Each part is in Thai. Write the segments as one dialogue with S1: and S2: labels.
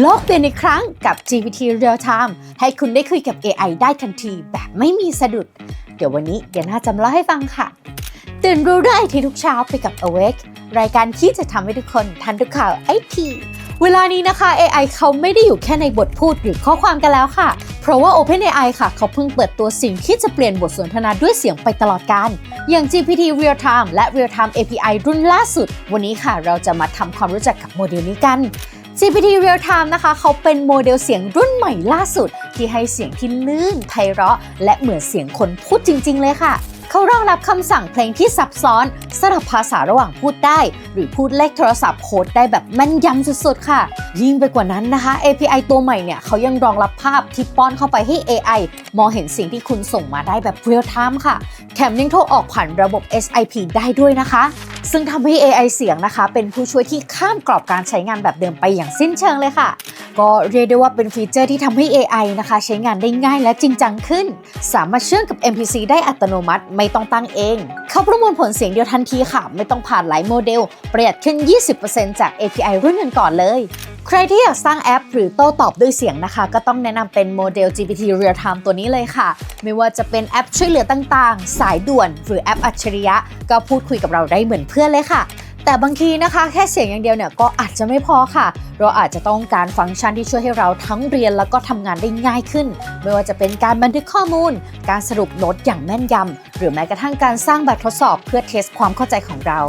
S1: โลกเปลี่ยนอีกครั้งกับ GPT Real Time ให้คุณได้คุยกับ AI ได้ทันทีแบบไม่มีสะดุด เดี๋ยววันนี้เดี๋ยวน่าจะเล่าให้ฟังค่ะ ตื่นรู้ได้ที่ทุกเช้าไปกับ Awake รายการที่จะทำให้ทุกคนทันทุกข่าวไอทีเวลานี้นะคะ AI เขาไม่ได้อยู่แค่ในบทพูดหรือข้อความกันแล้วค่ะ เพราะว่า OpenAI ค่ะ เขาเพิ่งเปิดตัวสิ่งที่จะเปลี่ยนบทสนทนาด้วยเสียงไปตลอดการ อย่าง GPT Real Time และ Real Time API รุ่นล่าสุด วันนี้ค่ะเราจะมาทำความรู้จักกับโมเดลนี้กัน GPT Real Time นะคะ เขาเป็นโมเดลเสียงรุ่นใหม่ล่าสุด ที่ให้เสียงที่ลื่นไพเราะ และเหมือนเสียงคนพูดจริง ๆ เลยค่ะ เขารองรับคำสั่งเพลงที่ซับซ้อนสลับภาษาระหว่างพูดได้ หรือพูดเลขโทรศัพท์โค้ดได้แบบแม่นยำสุดๆ ค่ะ ยิ่งไปกว่านั้นนะคะ API ตัวใหม่เนี่ยเขายังรองรับภาพที่ป้อนเข้าไปให้ AI มองเห็นสิ่งที่คุณส่งมาได้แบบ real time ค่ะแถมยังโทรออกผ่านระบบ SIP ได้ด้วยนะคะ ซึ่งทำให้ AI เสียงนะคะ เป็นผู้ช่วยที่ข้ามกรอบการใช้งานแบบเดิมไปอย่างสิ้นเชิงเลยค่ะก็เรียกได้ว่าเป็นฟีเจอร์ที่ทำให้ AI นะคะใช้งานได้ง่ายและจริงจังขึ้น สามารถเชื่อมกับ NPC ได้อัตโนมัติไม่ต้องตั้งเอง เขาประมวลผลเสียงเดียวทันทีค่ะ ไม่ต้องผ่านหลายโมเดล ประหยัดขึ้น 20%จาก API รุ่นกันก่อนเลย ใครที่อยากสร้างแอป หรือโต้ตอบด้วยเสียงนะคะ ก็ต้องแนะนำเป็นโมเดล GPT Real Time ตัวนี้เลยค่ะ ไม่ว่าจะเป็นแอปช่วยเหลือต่างๆ สายด่วน หรือแอปอัจฉริยะ ก็พูดคุยกับเราได้เหมือนเพื่อนเลยค่ะ แต่บางทีนะคะแค่เสียงอย่างเดียวเนี่ยก็อาจจะไม่พอค่ะ เราอาจจะต้องการฟังก์ชันที่ช่วยให้เราทั้งเรียนแล้วก็ทำงานได้ง่ายขึ้น ไม่ว่าจะเป็นการบันทึกข้อมูล การสรุปโน้ตอย่างแม่นยำหรือแม้กระทั่งการสร้างแบบทดสอบเพื่อเทสความเข้าใจของเรา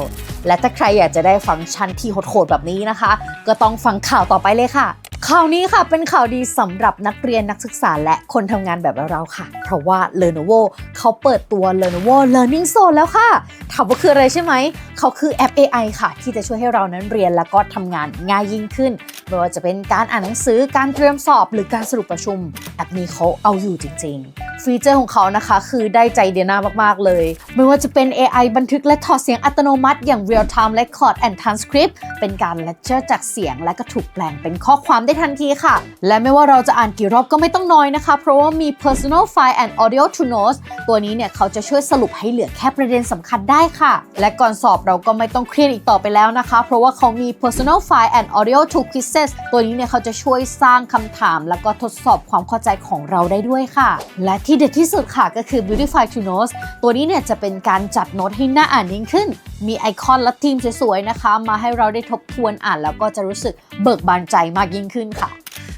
S1: และถ้าใครอยากจะได้ฟังก์ชันที่โหดๆแบบนี้นะคะ ก็ต้องฟังข่าวต่อไปเลยค่ะ ข่าวนี้ค่ะเป็นข่าวดีสำหรับนักเรียนนักศึกษาและคนทำงานแบบเราๆค่ะ เพราะว่า Lenovo เขาเปิดตัว Lenovo Learning Zone แล้วค่ะถามว่าคืออะไรใช่ไหม เขาคือแอป AI ค่ะ ที่จะช่วยให้เรานั้นเรียนแล้วก็ทำงานง่ายยิ่งขึ้นไม่ว่าจะเป็นการอ่านหนังสือการเตรียมสอบ หรือการสรุปประชุมแอปนี้เขาเอาอยู่จริง ๆ ฟีเจอร์ของเขานะคะ คือได้ใจเดียนามากๆเลย ไม่ว่าจะเป็น AI บันทึกและถอดเสียงอัตโนมัติอย่าง Real Time Record and Transcript เป็นการเลคเชอร์จากเสียง และก็ถูกแปลงเป็นข้อความได้ทันทีค่ะ และไม่ว่าเราจะอ่านกี่รอบก็ไม่ต้องน้อยนะคะ เพราะว่ามี Personal File and Audio to Notes ตัวนี้เนี่ยเขาจะช่วยสรุปให้เหลือแค่ประเด็นสำคัญได้ค่ะ และก่อนสอบเราก็ไม่ต้องเครียดอีกต่อไปแล้วนะคะ เพราะว่าเขามี Personal File and Audio to Quizzes ตัวนี้เนี่ยเขาจะช่วยสร้างคำถาม แล้วก็ทดสอบความเข้าใจของเราได้ด้วยค่ะ และที่ที่เด็ดที่สุดค่ะก็คือ Beautify to Notes ตัวนี้เนี่ยจะเป็นการจัดโน้ตให้น่าอ่านยิ่งขึ้น มีไอคอนและทีมสวยๆนะคะ มาให้เราได้ทบทวนอ่านแล้วก็จะรู้สึกเบิกบานใจมากยิ่งขึ้นค่ะ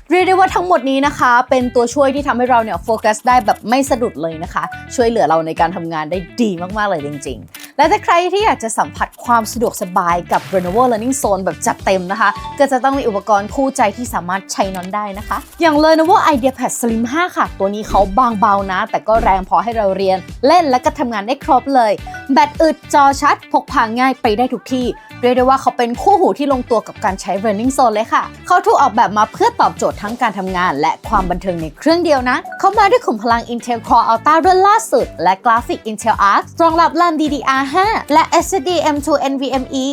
S1: เรียกได้ว่าทั้งหมดนี้นะคะ เป็นตัวช่วยที่ทำให้เราเนี่ยโฟกัสได้แบบไม่สะดุดเลยนะคะ ช่วยเหลือเราในการทำงานได้ดีมากๆเลยจริง ๆ และถ้าใครที่อยากจะสัมผัสความสะดวกสบายกับ Lenovo Learning Zone แบบจัดเต็มนะคะ ก็จะต้องมีอุปกรณ์คู่ใจที่สามารถใช้นอนได้นะคะ อย่าง Lenovo IdeaPad Slim 5 ค่ะ ตัวนี้เขาบางเบานะ แต่ก็แรงพอให้เราเรียน เล่นและก็ทำงานได้ครบเลย แบตอึดจอชัด พกพาง่ายไปได้ทุกที่ เรียกได้ว่าเขาเป็นคู่หูที่ลงตัวกับการใช้ Learning Zone เลยค่ะ เขาถูกออกแบบมาเพื่อตอบโจทย์ทั้งการทำงาน และความบันเทิงในเครื่องเดียวนะ เขามาด้วยขุมพลัง Intel Core Ultra รุ่นล่าสุด และกราฟิก Intel Arc รองรับ RAM DDR5 และ SSD M2 NVMe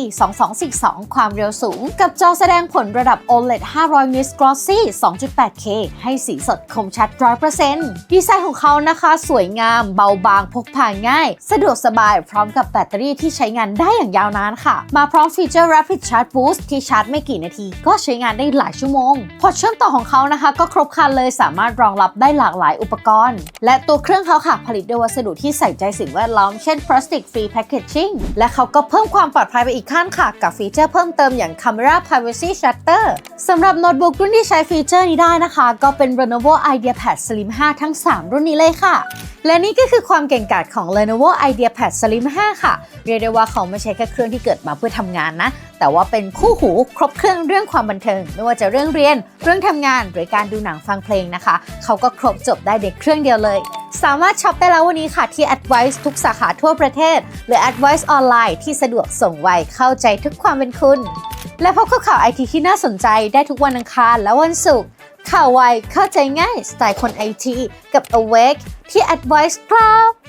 S1: 2242 ความเร็วสูง กับจอแสดงผลระดับ OLED 500 nits glossy 2.8K ให้สีสดคมชัด 100%ดีไซน์ของเขานะคะ สวยงาม เบาบางพกพาง่าย สะดวกสบายพร้อมกับแบตเตอรี่ที่ใช้งานได้อย่างยาวนานค่ะ มาพร้อมฟีเจอร์ Rapid Charge Boost ที่ชาร์จไม่กี่นาที ก็ใช้งานได้หลายชั่วโมง พอเชื่อมต่อของเขานะคะ ก็ครบครันเลยสามารถรองรับได้หลากหลายอุปกรณ์ และตัวเครื่องเขาค่ะ ผลิตด้วยวัสดุที่ใส่ใจสิ่งแวดล้อม เช่น Plastic Free Packaging และเขาก็เพิ่มความปลอดภัยไปอีกขั้นค่ะ กับฟีเจอร์เพิ่มเติมอย่าง Camera Privacy Shutter สำหรับโน้ตบุ๊กรุ่นที่ใช้ฟีเจอร์นี้ได้นะคะ ก็เป็น Lenovo IdeaPad Slim 5 ทั้ง 3 รุ่นนี้เลยค่ะและนี่ก็คือความเก่งกาจของ Lenovo IdeaPad Slim 5 ค่ะ เรียกได้ว่าเขาไม่ใช่แค่เครื่องที่เกิดมาเพื่อทำงานนะ แต่ว่าเป็นคู่หูครบเครื่องเรื่องความบันเทิง ไม่ว่าจะเรื่องเรียน เรื่องทำงาน หรือการดูหนังฟังเพลงนะคะ เขาก็ครบจบได้ในเครื่องเดียวเลย สามารถช็อปได้แล้ววันนี้ค่ะที่ Advice ทุกสาขาทั่วประเทศ หรือ Advice ออนไลน์ที่สะดวกส่งไวเข้าใจทุกความเป็นคุณ และพบกับข่าวไอทีที่น่าสนใจได้ทุกวันอังคารและวันศุกร์ข่าวไวเข้าใจง่ายสไตล์คนไอทีกับ Awake ที่ Advice ครับ